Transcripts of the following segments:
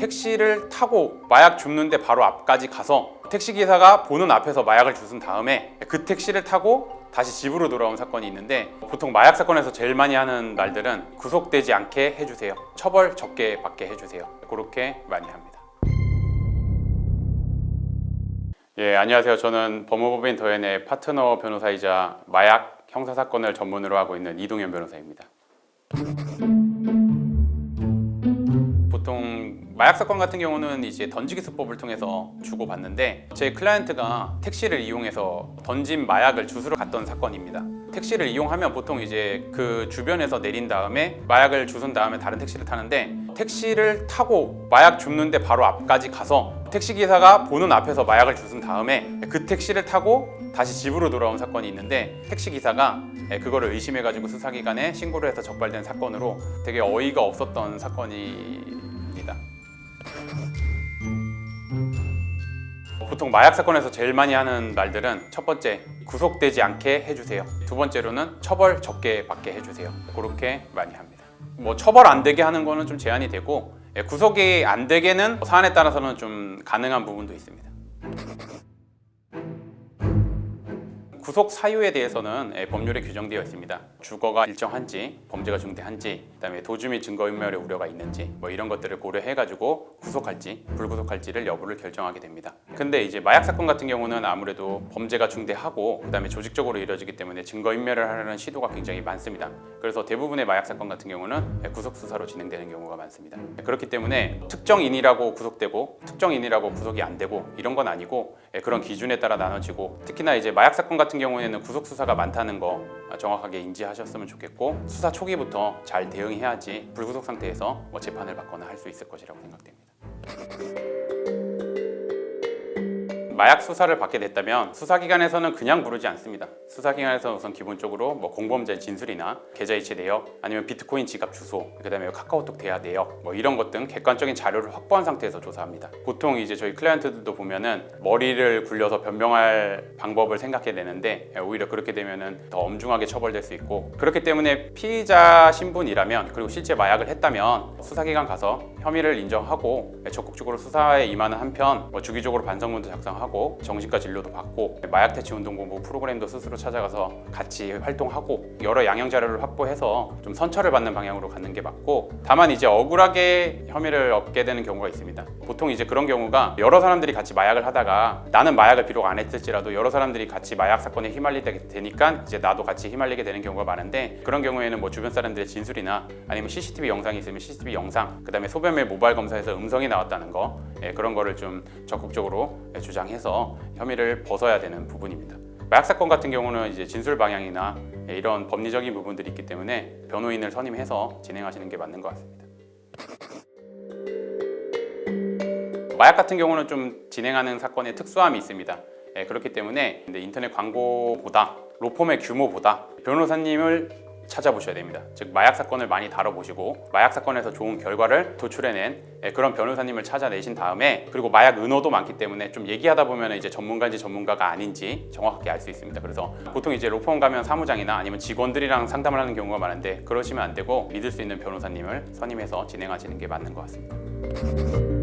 택시를 타고 마약 줍는데 바로 앞까지 가서 택시 기사가 보는 앞에서 마약을 주순 다음에 그 택시를 타고 다시 집으로 돌아온 사건이 있는데 보통 마약 사건에서 제일 많이 하는 말들은 구속되지 않게 해주세요. 처벌 적게 받게 해주세요. 그렇게 많이 합니다. 예, 안녕하세요. 저는 법무법인 더현의 파트너 변호사이자 마약 형사 사건을 전문으로 하고 있는 이동현 변호사입니다. 마약 사건 같은 경우는 이제 던지기 수법을 통해서 주고 받는데 제 클라이언트가 택시를 이용해서 던진 마약을 주스러 갔던 사건입니다. 택시를 이용하면 보통 이제 그 주변에서 내린 다음에 마약을 주순 다음에 다른 택시를 타는데 택시를 타고 마약 줍는데 바로 앞까지 가서 택시 기사가 보는 앞에서 마약을 주순 다음에 그 택시를 타고 다시 집으로 돌아온 사건이 있는데 택시 기사가 그거를 의심해가지고 수사기관에 신고를 해서 적발된 사건으로 되게 어이가 없었던 사건입니다. 보통 마약 사건에서 제일 많이 하는 말들은 첫 번째 구속되지 않게 해주세요. 두 번째로는 처벌 적게 받게 해주세요. 그렇게 많이 합니다. 뭐 처벌 안 되게 하는 거는 좀 제한이 되고 예, 구속이 안 되게는 사안에 따라서는 좀 가능한 부분도 있습니다. 구속 사유에 대해서는 예, 법률에 규정되어 있습니다. 주거가 일정한지, 범죄가 중대한지, 그다음에 도주 및 증거인멸의 우려가 있는지 뭐 이런 것들을 고려해가지고 구속할지 불구속할지를 여부를 결정하게 됩니다. 근데 이제 마약 사건 같은 경우는 아무래도 범죄가 중대하고 그다음에 조직적으로 이루어지기 때문에 증거인멸을 하려는 시도가 굉장히 많습니다. 그래서 대부분의 마약 사건 같은 경우는 예, 구속 수사로 진행되는 경우가 많습니다. 그렇기 때문에 특정인이라고 구속되고 특정인이라고 구속이 안 되고 이런 건 아니고 예, 그런 기준에 따라 나눠지고 특히나 이제 마약 사건 같은 경우에는 구속 수사가 많다는 거 정확하게 인지하셨으면 좋겠고 수사 초기부터 잘 대응해야지 불구속 상태에서 뭐 재판을 받거나 할 수 있을 것이라고 생각됩니다. 마약 수사를 받게 됐다면 수사기관에서는 그냥 부르지 않습니다. 수사기관에서 우선 기본적으로 뭐 공범죄 진술이나 계좌 이체 내역, 아니면 비트코인 지갑 주소, 그다음에 카카오톡 대화 내역, 뭐 이런 것 등 객관적인 자료를 확보한 상태에서 조사합니다. 보통 이제 저희 클라이언트들도 보면은 머리를 굴려서 변명할 방법을 생각해 내는데 오히려 그렇게 되면은 더 엄중하게 처벌될 수 있고 그렇기 때문에 피의자 신분이라면 그리고 실제 마약을 했다면 수사기관 가서 혐의를 인정하고 적극적으로 수사에 임하는 한편 뭐 주기적으로 반성문도 작성하고 정신과 진료도 받고 마약 퇴치 운동본부 프로그램도 스스로 찾아가서 같이 활동하고 여러 양형 자료를 확보해서 좀 선처를 받는 방향으로 가는 게 맞고 다만 이제 억울하게 혐의를 얻게 되는 경우가 있습니다. 보통 이제 그런 경우가 여러 사람들이 같이 마약을 하다가 나는 마약을 비록 안 했을지라도 여러 사람들이 같이 마약 사건에 휘말리게 되니까 이제 나도 같이 휘말리게 되는 경우가 많은데 그런 경우에는 뭐 주변 사람들의 진술이나 아니면 CCTV 영상이 있으면 CCTV 영상 그다음에 소변 의 모바일 검사에서 음성이 나왔다는 거 예, 그런 거를 좀 적극적으로 예, 주장해서 혐의를 벗어야 되는 부분입니다. 마약 사건 같은 경우는 이제 진술 방향이나 예, 이런 법리적인 부분들이 있기 때문에 변호인을 선임해서 진행하시는 게 맞는 것 같습니다. 마약 같은 경우는 좀 진행하는 사건에 특수함이 있습니다. 예, 그렇기 때문에 인터넷 광고보다 로펌의 규모보다 변호사님을 찾아보셔야 됩니다. 즉 마약 사건을 많이 다뤄보시고 마약 사건에서 좋은 결과를 도출해낸 예, 그런 변호사님을 찾아내신 다음에 그리고 마약 은어도 많기 때문에 좀 얘기하다 보면 이제 전문가인지 전문가가 아닌지 정확하게 알 수 있습니다. 그래서 보통 이제 로펌 가면 사무장이나 아니면 직원들이랑 상담을 하는 경우가 많은데 그러시면 안 되고 믿을 수 있는 변호사님을 선임해서 진행하시는 게 맞는 것 같습니다.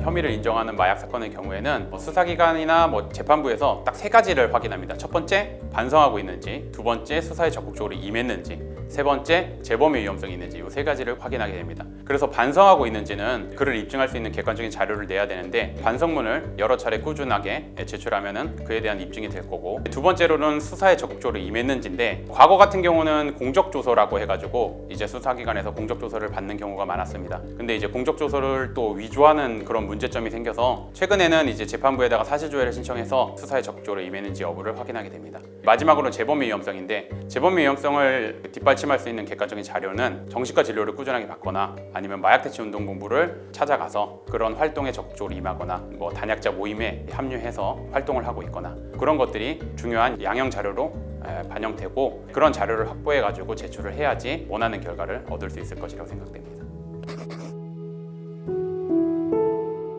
혐의를 인정하는 마약 사건의 경우에는 뭐 수사기관이나 뭐 재판부에서 딱 세 가지를 확인합니다. 첫 번째 반성하고 있는지, 두 번째 수사에 적극적으로 임했는지, 세 번째 재범의 위험성이 있는지 이 세 가지를 확인하게 됩니다. 그래서 반성하고 있는지는 그를 입증할 수 있는 객관적인 자료를 내야 되는데 반성문을 여러 차례 꾸준하게 제출하면은 그에 대한 입증이 될 거고 두 번째로는 수사에 적극적으로 임했는지인데 과거 같은 경우는 공적 조서라고 해가지고 이제 수사기관에서 공적 조서를 받는 경우가 많았습니다. 근데 이제 공적 조서를 또 위조하는 그런 문제점이 생겨서 최근에는 이제 재판부에다가 사실조회를 신청해서 수사에 적극적으로 임했는지 여부를 확인하게 됩니다. 마지막으로 재범의 위험성인데 재범의 위험성을 뒷 받침할 수 있는 객관적인 자료는 정신과 진료를 꾸준하게 받거나 아니면 마약 대치 운동 본부를 찾아가서 그런 활동에 적극적으로 임하거나 뭐 단약자 모임에 합류해서 활동을 하고 있거나 그런 것들이 중요한 양형 자료로 에, 반영되고 그런 자료를 확보해 가지고 제출을 해야지 원하는 결과를 얻을 수 있을 것이라고 생각됩니다.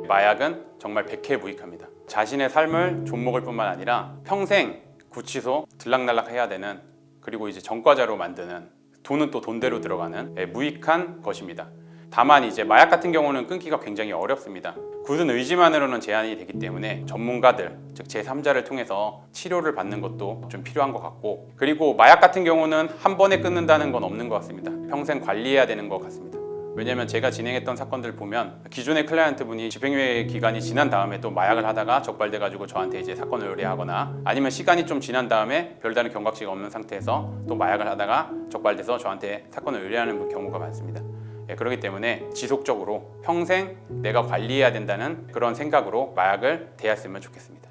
마약은 정말 백해무익합니다. 자신의 삶을 좀먹을 뿐만 아니라 평생 구치소 들락날락 해야 되는 그리고 이제 전과자로 만드는 돈은 또 돈대로 들어가는 예, 무익한 것입니다. 다만 이제 마약 같은 경우는 끊기가 굉장히 어렵습니다. 굳은 의지만으로는 제한이 되기 때문에 전문가들, 즉 제3자를 통해서 치료를 받는 것도 좀 필요한 것 같고 그리고 마약 같은 경우는 한 번에 끊는다는 건 없는 것 같습니다. 평생 관리해야 되는 것 같습니다. 왜냐면 제가 진행했던 사건들 보면 기존의 클라이언트 분이 집행유예 기간이 지난 다음에 또 마약을 하다가 적발돼 가지고 저한테 이제 사건을 의뢰하거나 아니면 시간이 좀 지난 다음에 별다른 경각지가 없는 상태에서 또 마약을 하다가 적발돼서 저한테 사건을 의뢰하는 경우가 많습니다. 예, 그렇기 때문에 지속적으로 평생 내가 관리해야 된다는 그런 생각으로 마약을 대했으면 좋겠습니다.